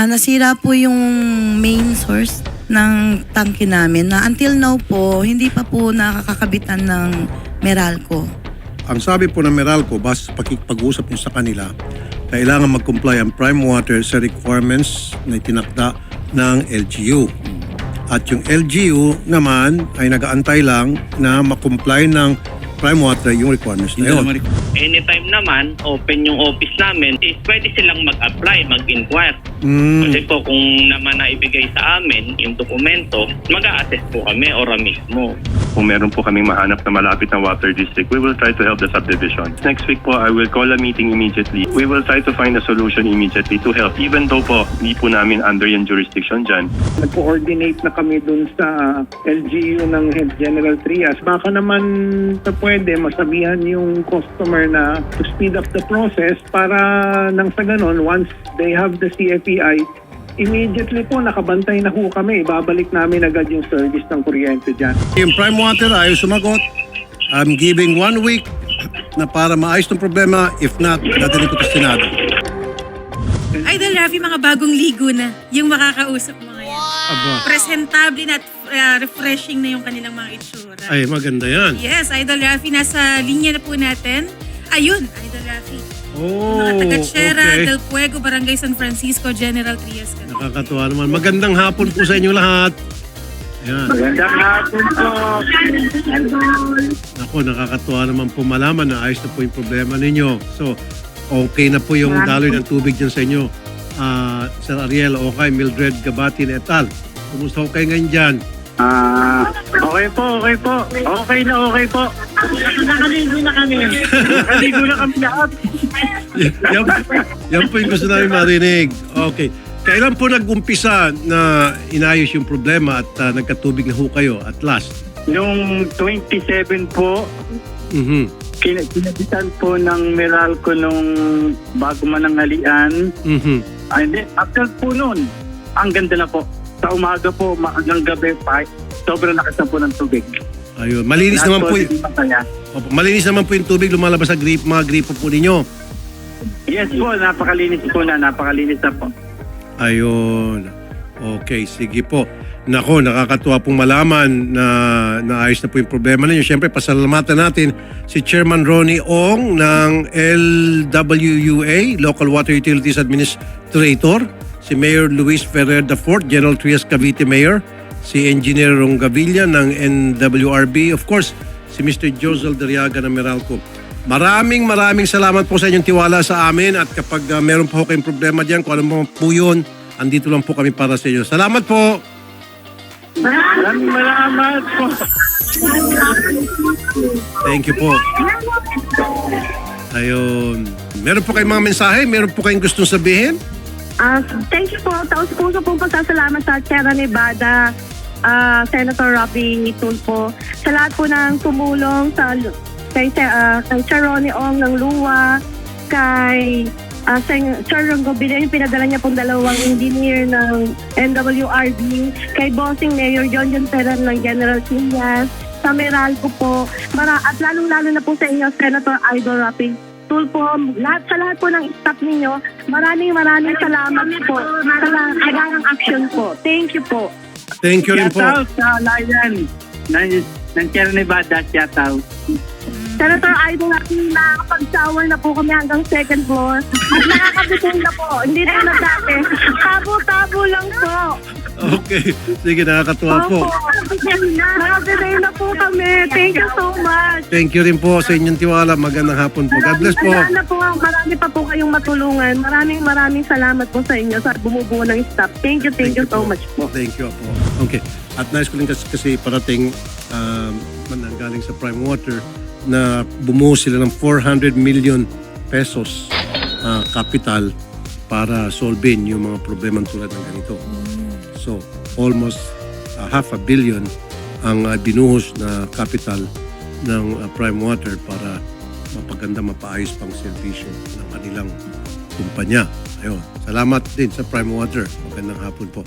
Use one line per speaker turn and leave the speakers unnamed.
Ah, nasira po yung main source ng tangke namin na until now po, hindi pa po nakakakabitan ng Meralco.
Ang sabi po ng Meralco, base sa pakikipag-usap niyo sa kanila, kailangan mag-comply ang Prime Water sa requirements na itinakda ng LGU. At yung LGU naman ay nag-aantay lang na makomply ng Prime Water yung requirements na yun.
Anytime naman, open yung office namin, is pwede silang mag-apply, mag-inquire.
Mm,
Kasi po kung naman na ibigay sa amin yung dokumento, mag assess po kami ora mismo.
Kung meron po kaming mahanap na malapit na water district, we will try to help the subdivision. Next week po, I will call a meeting immediately. We will try to find a solution immediately to help. Even though po, hindi po namin under yung jurisdiction dyan.
nag-coordinate na kami dun sa LGU ng Head General Trias. Baka naman sa pwede masabihan yung customer na to speed up the process para nang sa ganun, once they have the CFEI, immediately po nakabantay na ho kami. Babalik namin agad yung service ng kuryente dyan.
yung Prime Water ayaw sumagot. I'm giving one week na para maayos ng problema. If not, dadalhin ko to sa Senado.
Idol Rafi, mga bagong ligo na yung makakausap mo ngayon.
Aba.
Presentable na at uh, refreshing na yung kanilang mga itsura.
Ay, maganda yan.
Yes, Idol Rafi, nasa linya na po natin. Ayun, Idol Rafi.
Oh,
mga taga Chera,
okay.
Del Puego, Barangay San Francisco, General Trias.
Nakakatuwa naman. Magandang hapon po sa inyo lahat. Yan.
Magandang hapon po.
Ako, nakakatuwa naman po malaman na ayos na po yung problema ninyo. So, okay na po yung daloy ng tubig dyan sa inyo. Ah, Sir Ariel, okay, Mildred Gabatin et al. Kumusta ko kayo ngayon dyan?
Ah, okay po, okay po. Okay na, okay po. Nakaligo na kami. Nakaligo na kami lahat.
yan, yan po yung gusto namin marinig. Okay. Kailan po nag-umpisa na inayos yung problema at ah, nagkatubig na ho kayo at last?
Noong 27 po,
Mhm.
kin- kinabitan po ng Meralco nung bago mananghalian.
Mhm.
Ay, hindi, after po noon, ang ganda na po. Sa umaga po, hanggang gabi pa, sobrang lakas na po ng tubig.
Ayun. Malinis naman po, y-. Opo, malinis naman po yung tubig lumalabas sa grip, mga gripo po ninyo.
Yes po, napakalinis po na, napakalinis na po.
Ayun. Okay, sige po. Nako, nakakatuwa pong malaman na naayos na po yung problema ninyo. Siyempre, pasalamatan natin si Chairman Ronnie Ong ng LWUA, Local Water Utilities Administrator, si Mayor Luis Ferrer IV, General Trias Cavite Mayor, si Engineer Rongavilla ng NWRB, of course, si Mr. Josel Dariaga ng Meralco. Maraming maraming salamat po sa inyong tiwala sa amin at kapag uh, meron po kayong problema diyan, kung ano mo po yun, andito lang po kami para sa inyo. Salamat po!
Maraming salamat po.
Thank you po. Ayun. Meron po kayong mga mensahe? Meron po kayong gustong sabihin?
Ah, thank you po. Taos puso pong pasasalamat sa Sierra Nevada, ah, Senator Robbie Tulfo. Sa lahat po ng tumulong sa kay, uh, kay Ronnie Ong ng Luwa, kay uh, Sir Rongo Bilya, yung pinadala niya pong dalawang engineer ng NWRB, kay Bossing Mayor John John Ferran ng General Trias, sa Meralco po, Mara, at lalong-lalo na po sa inyo, Senator Idol Rapi tool po, lahat sa lahat po ng staff ninyo, maraming maraming salamat po sa lahat ng action po. Thank you po.
Thank you rin po.
Shout out sa Lion ng, ng Sierra Nevada. Shout out.
Senator Idol, nakakapag-shower na po kami hanggang second floor. At nakakabitin na po. Hindi na na dati. Tabo-tabo lang po.
Okay. Sige, nakakatuwa po.
Nakakabitin na po kami. Thank you so much.
Thank you rin po sa inyong tiwala. Magandang hapon po. God bless po.
Sana po, marami pa po kayong matulungan. Maraming maraming salamat po sa inyo sa bumubuo ng staff. Thank you, thank, you so much po.
Thank you po. Okay. At nais ko rin kasi, kasi parating um, galing sa Prime Water na bumuo sila ng 400 million pesos ah, capital para solvein yung mga problemang tulad ng ganito. So, almost ah, half a billion ang ah, binuhos na capital ng ah, Prime Water para mapaganda, mapaayos pang servisyo ng kanilang kumpanya. Ayun. Salamat din sa Prime Water. Magandang hapon po.